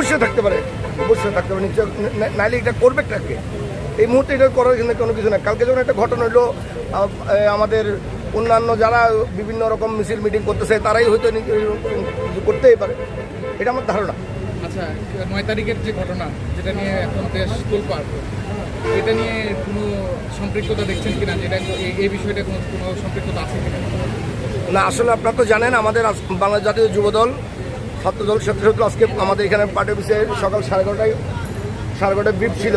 অবশ্যই থাকতে পারে অবশ্যই থাকতে পারে। নিশ্চয় নাইলে এটা করবে টাকে এই মুহূর্তে এটা করার কিন্তু কোনো কিছু না কালকে যখন একটা ঘটনা হলো আমাদের অন্যান্য যারা বিভিন্ন রকম মিছিল মিটিং করতেছে তারাই হয়তো করতেই পারে। এটা আমার ধারণা। আচ্ছা নয় তারিখের যে ঘটনা যেটা নিয়ে এখন দেশ তোলপাড় এটা নিয়ে কোনো সম্পৃক্ততা দেখছেন কিনা? যেটা এই- বিষয়টা কোনো কোনো সম্পৃক্ততা আছে কিনা? না আসলে আপনারা তো জানেন আমাদের বাংলাদেশ জাতীয় যুবদল ছাত্রদল ছাত্রদল আজকে আমাদের এখানে পার্টি অফিসে সকাল সাড়ে এগারোটায় সাড়ে এগারোটায় ব্রিফ ছিল।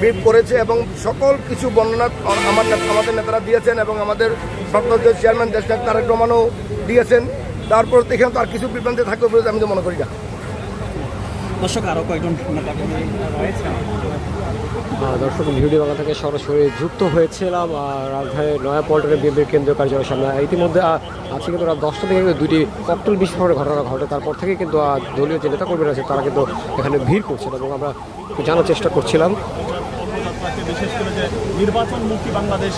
ব্রিফ করেছে এবং সকল কিছু বর্ণনা আমার আমাদের নেতারা দিয়েছেন এবং আমাদের ছাত্রদলের চেয়ারম্যান দেশনাথ তারেক রহমানও দিয়েছেন। তারপর এখানে তো আর কিছু বিভ্রান্তি থাকবে বলে আমি তো মনে করি না। দর্শক আরও কয়েকজন নেতাকর্মী দর্শক ভিডিও বাংলা থেকে সরাসরি যুক্ত হয়েছিলাম রাজধানীর নয়াপল্টনের বিএনপির কেন্দ্রীয় কার্যালয়ের সামনে। ইতিমধ্যে আজকে কিন্তু রাত দশটা থেকে কিন্তু দুটি ককটেল বিস্ফোরণের ঘটনা ঘটে। তারপর থেকে কিন্তু দলীয় যে নেতাকর্মীরা আছে তারা কিন্তু এখানে ভিড় করছেন এবং আমরা জানার চেষ্টা করছিলাম। বিশেষ করে যে নির্বাচনমুখী বাংলাদেশ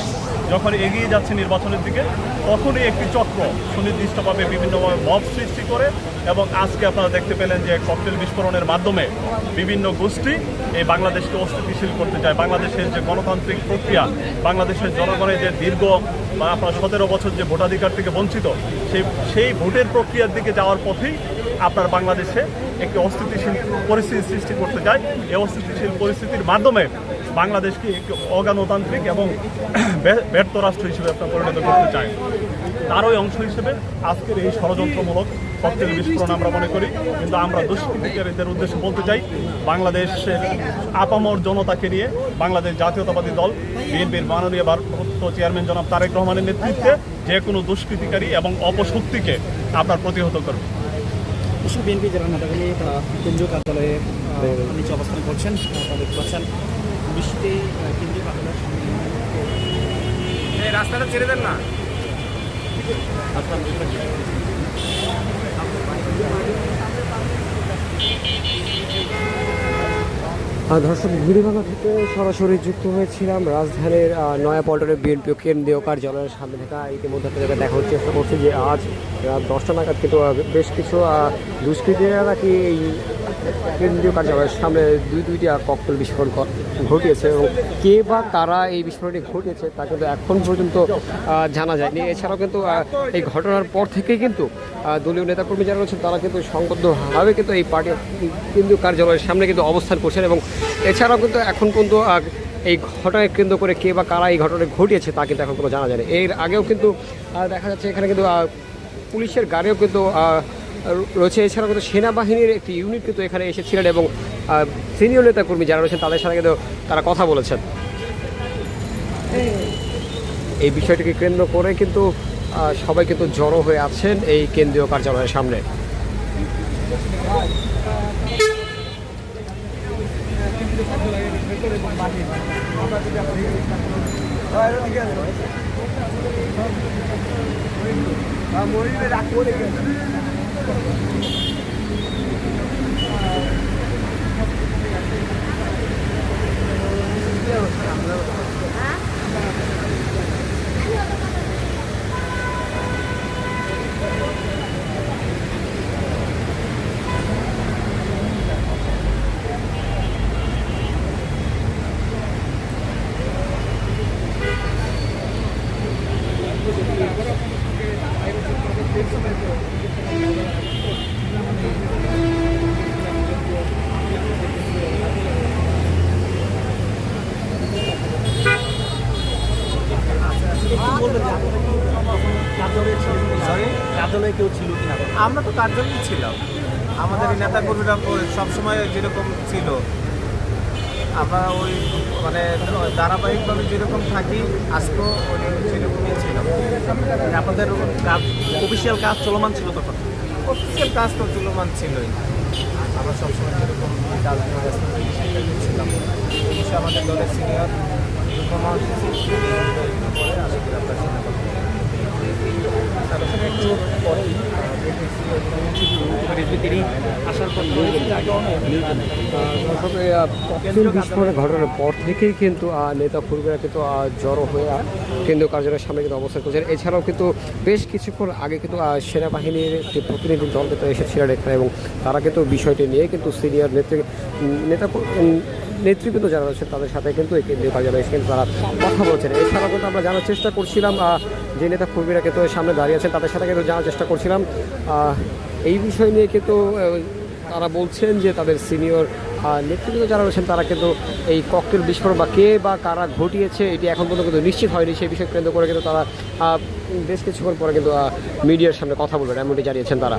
যখন এগিয়ে যাচ্ছে নির্বাচনের দিকে, তখনই একটি চক্র সুনির্দিষ্টভাবে বিভিন্নভাবে মব সৃষ্টি করে এবং আজকে আপনারা দেখতে পেলেন যে ককটেল বিস্ফোরণের মাধ্যমে বিভিন্ন গোষ্ঠী এই বাংলাদেশকে অস্থিতিশীল করতে চায়। বাংলাদেশের যে গণতান্ত্রিক প্রক্রিয়া, বাংলাদেশের জনগণের যে দীর্ঘ বা আপনার সতেরো বছর যে ভোটাধিকার থেকে বঞ্চিত, সেই সেই ভোটের প্রক্রিয়ার দিকে যাওয়ার পথেই আপনার বাংলাদেশে একটি অস্থিতিশীল পরিস্থিতি সৃষ্টি করতে চায়। এই অস্থিতিশীল পরিস্থিতির মাধ্যমে বাংলাদেশকে একটি অগণতান্ত্রিক এবং ব্য- ব্যর্থ রাষ্ট্র হিসেবে আপনার পরিণত করতে চায়। তারই অংশ হিসেবে আজকের এই ষড়যন্ত্রমূলক ককটেল বিস্ফোরণ আমরা মনে করি কিন্তু আমরা দুষ্কৃতিকারীদের উদ্দেশ্যে বলতে চাই বাংলাদেশের আপামর জনতাকে নিয়ে বাংলাদেশ জাতীয়তাবাদী দল বিএনপির মাননীয় ভারপ্রাপ্ত চেয়ারম্যান জনাব তারেক রহমানের নেতৃত্বে যে কোনো দুষ্কৃতিকারী এবং অপশক্তিকে আপনার প্রতিহত করবে বিএনপি নেতাকর্মী আহ, কেন্দ্রীয় কার্যালয়ে অবস্থান করছেন দেখতে পাচ্ছেন বৃষ্টিতে কেন্দ্রীয় কার্যালয়ের সামনে রাস্তাটা ছেড়ে দেন না। থেকে সরাসরি যুক্ত হয়েছিলাম রাজধানীর আহ, নয়াপল্টনের বিএনপি কেন্দ্রীয় কার্যালয়ের সামনে থাকা। ইতিমধ্যে আপনাদেরকে দেখার চেষ্টা করছি যে আজ রাত দশটা নাগাদ কিন্তু বেশ কিছু দুষ্কৃতীরা নাকি এই কেন্দ্রীয় কার্যালয়ের সামনে দুই দুইটি ককটেল বিস্ফোরণ ঘটিয়েছে এবং কে বা কারা এই বিস্ফোরণটি ঘটিয়েছে তা কিন্তু এখন পর্যন্ত জানা যায়নি এছাড়াও কিন্তু এই ঘটনার পর থেকেই কিন্তু দলীয় নেতাকর্মী যারা রয়েছেন, তারা কিন্তু সংবদ্ধভাবে কিন্তু এই পার্টি, কেন্দ্রীয় কার্যালয়ের সামনে কিন্তু অবস্থান করছেন এবং এছাড়াও কিন্তু এখন পর্যন্ত এই ঘটনাকে কেন্দ্র করে কে বা কারা এই ঘটনা ঘটিয়েছে তা কিন্তু এখন কোনো জানা যায় না। এর আগেও কিন্তু দেখা যাচ্ছে এখানে কিন্তু পুলিশের গাড়িও কিন্তু রয়েছে এছাড়াও কিন্তু সেনাবাহিনীর একটি ইউনিট কিন্তু এখানে এসেছিলেন এবং সিনিয়র নেতাকর্মী যারা রয়েছেন তাদের সাথে কিন্তু তারা কথা বলেছেন। এই বিষয়টিকে কেন্দ্র করে কিন্তু সবাই কিন্তু জড়ো হয়ে আছেন এই কেন্দ্রীয় কার্যালয়ের সামনে। কার্যালয়ে আমরা তো কার্যকরী ছিলাম আমাদের নেতা কর্মীরা সবসময় যেরকম ছিল আমরা ওই মানে ধারাবাহিকভাবে যেরকম থাকি আজকেও সেরকমই ছিলাম আপনাদের কাজ অফিসিয়াল কাজ চলমান ছিল তখন অফিসিয়াল কাজ তো চলমান ছিলই আমরা সবসময় যেরকম ছিলাম অবশ্যই আমাদের দলের সিনিয়র আশা বলব। একটু পরেই তিনি আসার পর ককটেল বিস্ফোরণের ঘটনার পর থেকেই কিন্তু নেতা কর্মীরা কিন্তু জড়ো হয়ে কেন্দ্রীয় কার্যালয়ের সামনে কিন্তু অবস্থান করছেন। এছাড়াও কিন্তু বেশ কিছুক্ষণ আগে কিন্তু সেনাবাহিনীর একটি প্রতিনিধি দল কিন্তু এসেছিলেন এখানে এবং তারা কিন্তু বিষয়টি নিয়ে কিন্তু সিনিয়র নেতৃ উম, নেতা নেতৃবৃন্দ যারা রয়েছেন তাদের সাথে কিন্তু এই কেন্দ্রীয় কার্যালয়ে এসে কিন্তু তারা কথা বলছেন। এছাড়াও কিন্তু আমরা জানার চেষ্টা করছিলাম যে নেতা কর্মীরা কিন্তু সামনে দাঁড়িয়ে আছেন তাদের সাথে কিন্তু জানার চেষ্টা করছিলাম। এই বিষয় নিয়ে কিন্তু তারা বলছেন যে তাদের সিনিয়র নেতৃত্ব যারা রয়েছেন, তারা কিন্তু এই ককটেল বিস্ফোরণ বা কে বা কারা ঘটিয়েছে, এটি এখন পর্যন্ত কিন্তু নিশ্চিত হয়নি। সেই বিষয় কেন্দ্র করে কিন্তু তারা বেশ কিছুক্ষণ পরে কিন্তু মিডিয়ার সামনে কথা বলবেন, এমনটি জানিয়েছেন তারা।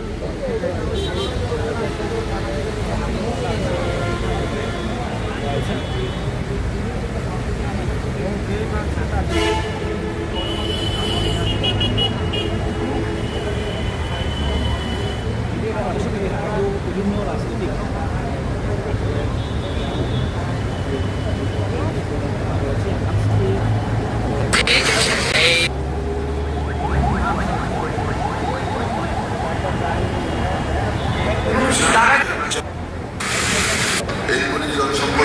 বিভিন্ন রাজনৈতিক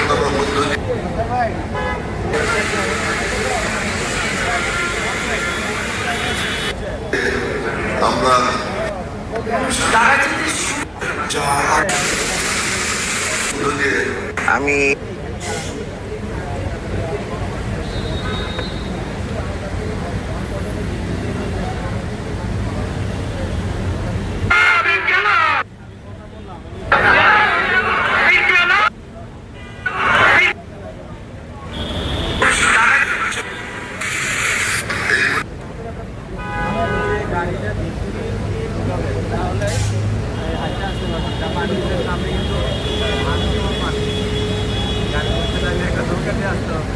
আমরা মধ্য দিয়ে আমি একটা নৌকা দিয়ে আসতে হবে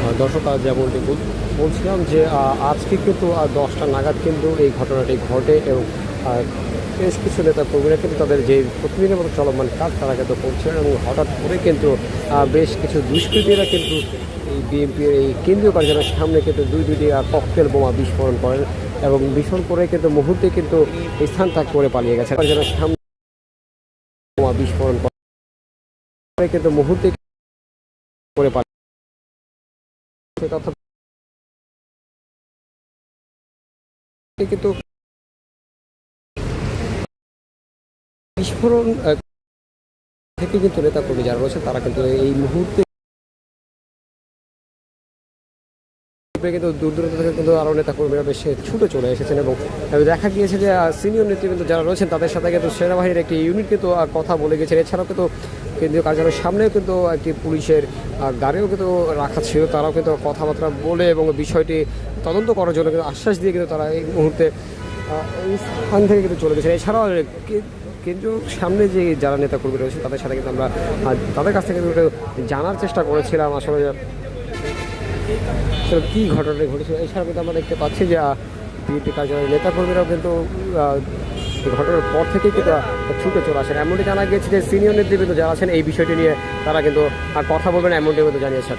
আহ, দর্শক আজ যেমনটি বলছিলাম যে আজকে কিন্তু দশটা নাগাদ কিন্তু এই ঘটনাটি ঘটে এবং বেশ কিছু নেতা কর্মীরা কিন্তু তাদের যে প্রতিদিনের মতো চলমান কাজ তারা কিন্তু করছিলেন এবং হঠাৎ করে কিন্তু বেশ কিছু দুষ্কৃতীরা কিন্তু এই বিএনপির এই কেন্দ্রীয় কার্যালয়ের সামনে কিন্তু দুই আহ, ককটেল বোমা বিস্ফোরণ করেন এবং বিস্ফোরণ করে কিন্তু মুহূর্তে কিন্তু স্থান ত্যাগ করে পালিয়ে গেছে কার্যালয়ের সামনে বোমা বিস্ফোরণ করে কিন্তু মুহূর্তে করে পালিয়ে কিন্তু বিস্ফোরণ থেকে কিন্তু নেতা কর্মী যারা রয়েছে তারা কিন্তু এই মুহূর্তে কিন্তু দূর দূরান্ত থেকে কিন্তু আরও নেতা কর্মীরা বেশ ছুটে চলে এসেছেন এবং দেখা গিয়েছে যে সিনিয়র নেতৃবৃন্দ যারা রয়েছেন তাদের সাথে কিন্তু সেনাবাহিনীর একটি ইউনিট কিন্তু কথা বলে গেছেন এছাড়াও কিন্তু কেন্দ্রীয় কার্যালয়ের সামনেও কিন্তু একটি পুলিশের গাড়িও কিন্তু রাখা ছিল। তারাও কিন্তু কথাবার্তা বলে এবং বিষয়টি তদন্ত করার জন্য কিন্তু আশ্বাস দিয়ে কিন্তু তারা এই মুহূর্তে এই স্থান থেকে কিন্তু চলে গেছেন। এছাড়াও কেন্দ্রীয় সামনে যে যারা নেতাকর্মী রয়েছে তাদের সাথে কিন্তু আমরা তাদের কাছ থেকে জানার চেষ্টা করেছিলাম। আসলে আসলে কী ঘটনা ঘটেছিল? এছাড়া কিন্তু আমরা দেখতে পাচ্ছি যে বিএনপি কার্যালয়ের নেতাকর্মীরাও কিন্তু ঘটনার পর থেকেই কিন্তু ছুটে চলে আসেন। এমনটি জানা গিয়েছে যে, সিনিয়র নেতৃবৃন্দ যারা আছেন, এই বিষয়টি নিয়ে তারা কিন্তু আর কথা বলবেন এমনটি কিন্তু জানিয়েছেন।